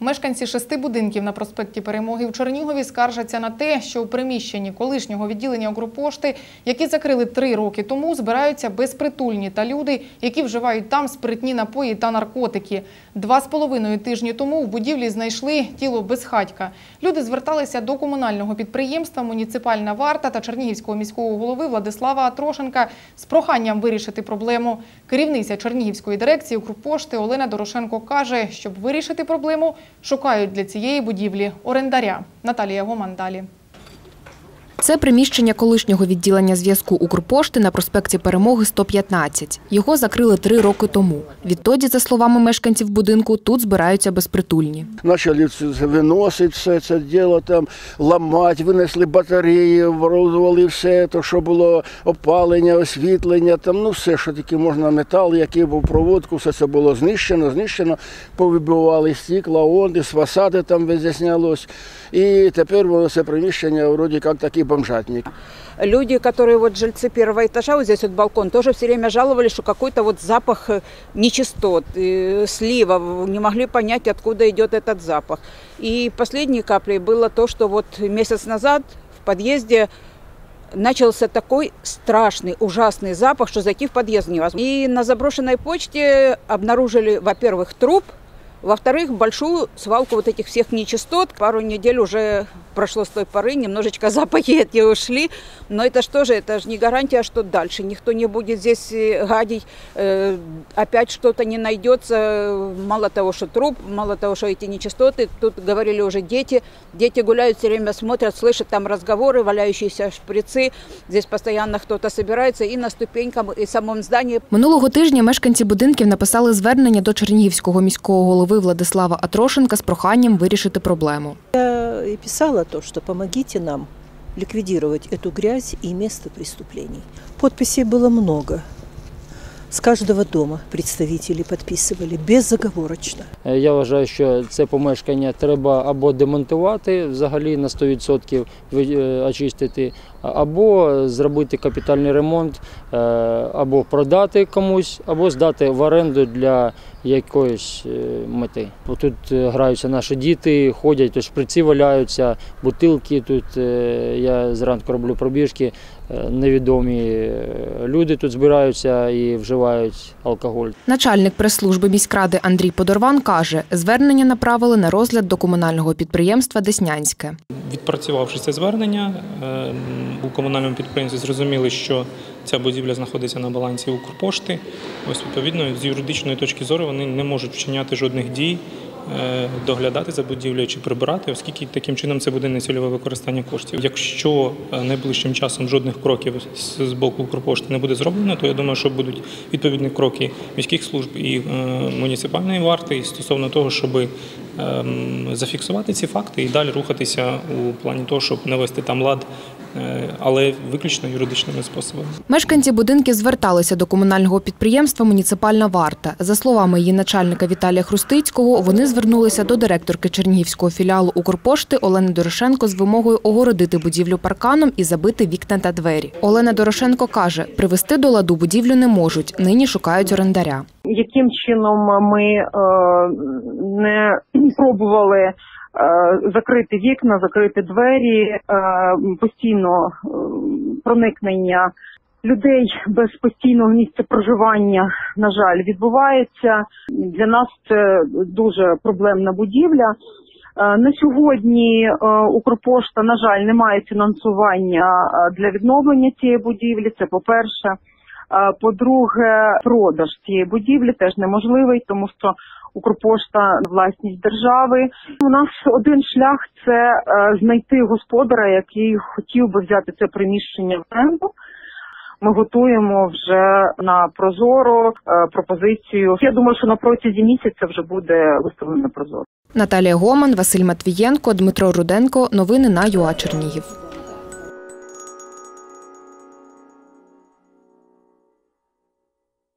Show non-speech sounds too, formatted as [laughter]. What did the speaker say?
Мешканці шести будинків на проспекті Перемоги в Чернігові скаржаться на те, що у приміщенні колишнього відділення Укрпошти, які закрили три роки тому, збираються безпритульні та люди, які вживають там спиртні напої та наркотики. Два з половиною тижні тому в будівлі знайшли тіло безхатька. Люди зверталися до комунального підприємства «Муніципальна варта» та Чернігівського міського голови Владислава Атрошенка з проханням вирішити проблему. Керівниця Чернігівської дирекції Укрпошти Олена Дорошенко каже, щоб вирішити проблему, шукають для цієї будівлі орендаря. Наталія Гоман далі. Це приміщення колишнього відділення зв'язку Укрпошти на проспекті Перемоги 115. Його закрили три роки тому. Відтоді, за словами мешканців будинку, тут збираються безпритульні. Почали виносити все це діло, там, ламати, винесли батареї, оборудували все, то, що було опалення, освітлення, там, ну все, що таке можна, метал, який був проводку, все це було знищено, знищено, повибивали стекла, онди, фасади там везде знялось. І тепер воно це приміщення вроді як такий бомжатник. Люди, которые вот жильцы первого этажа, вот здесь вот балкон, тоже все время жаловались, что какой-то вот запах э, нечистот, э, слива, не могли понять, откуда идет этот запах. И последней каплей было то, что вот месяц назад в подъезде начался такой страшный, ужасный запах, что зайти в подъезд невозможно. И на заброшенной почте обнаружили, во-первых, труп, во-вторых, большую свалку вот этих всех нечистот. Пару недель уже прошло с той поры, немножечко запахи [laughs] эти ушли. Но это что же, это же не гарантия, что дальше никто не будет здесь э, гадить, э, опять что-то не найдется. Мало того, что труп, мало того, что эти нечистоты, тут говорили уже дети. Дети гуляют все время, смотрят, слышат там разговоры, валяющиеся шприцы. Здесь постоянно кто-то собирается и на ступеньках, и в самом здании. Минулого тижня мешканці будинків написали звернення до Чернігівського міського голови Владислава Атрошенка з проханням вирішити проблему. и писала то, что помогите нам ликвидировать эту грязь и место преступлений. Подписей было много. С каждого дома представители подписывали безоговорочно. Е, Я вважаю, що це помешкання треба або демонтувати взагалі на 100% ви- е, очистити, або зробити капітальний ремонт, е, або продати комусь, або здати в оренду для якоїсь мети. Тут граються наші діти, ходять, шприці валяються, бутилки тут. Я зранку роблю пробіжки. Невідомі люди тут збираються і вживають алкоголь. Начальник прес-служби міськради Андрій Подорван каже, звернення направили на розгляд до комунального підприємства Деснянське. Відпрацювавши це звернення, е, у комунальному підприємстві зрозуміли, що ця будівля знаходиться на балансі Укрпошти. Ось відповідно з юридичної точки зору вони не можуть вчиняти жодних дій, доглядати за будівлею чи прибирати, оскільки таким чином це буде нецільове використання коштів. Якщо е, найближчим часом жодних кроків з- боку Укрпошти не буде зроблено, то я думаю, що будуть відповідні кроки міських служб і е, муніципальної варти стосовно того, щоб ем, зафіксувати ці факти і далі рухатися у плані того, щоб навести там лад, е, але виключно юридичними способами. Мешканці будинків зверталися до комунального підприємства Муніципальна варта. За словами її начальника Віталія Хрустицького, вони звернулися до директорки Чернігівського філіалу Укрпошти Олени Дорошенко з вимогою огородити будівлю парканом і забити вікна та двері. Олена Дорошенко каже, привести до ладу будівлю не можуть. Нині шукають орендаря. яким чином ми е, не [clears throat] пробували е, закрити вікна, закрити двері, е, постійно е, проникнення людей без постійного місця проживання, на жаль, відбувається. Для нас це дуже проблемна будівля. Е, На сьогодні е, Укрпошта, на жаль, не має фінансування е, для відновлення цієї будівлі. Це по-перше. Е, По-друге, продаж цієї будівлі теж неможливий, тому що Укрпошта власність держави. У нас один шлях це е, знайти господара, який хотів би взяти це приміщення в оренду. Ми готуємо вже на прозоро е, пропозицію. Я думаю, що на протязі місяця вже буде виставлено прозоро. Наталія Гоман, Василь Матвієнко, Дмитро Руденко. Новини на ЮА Чернігів.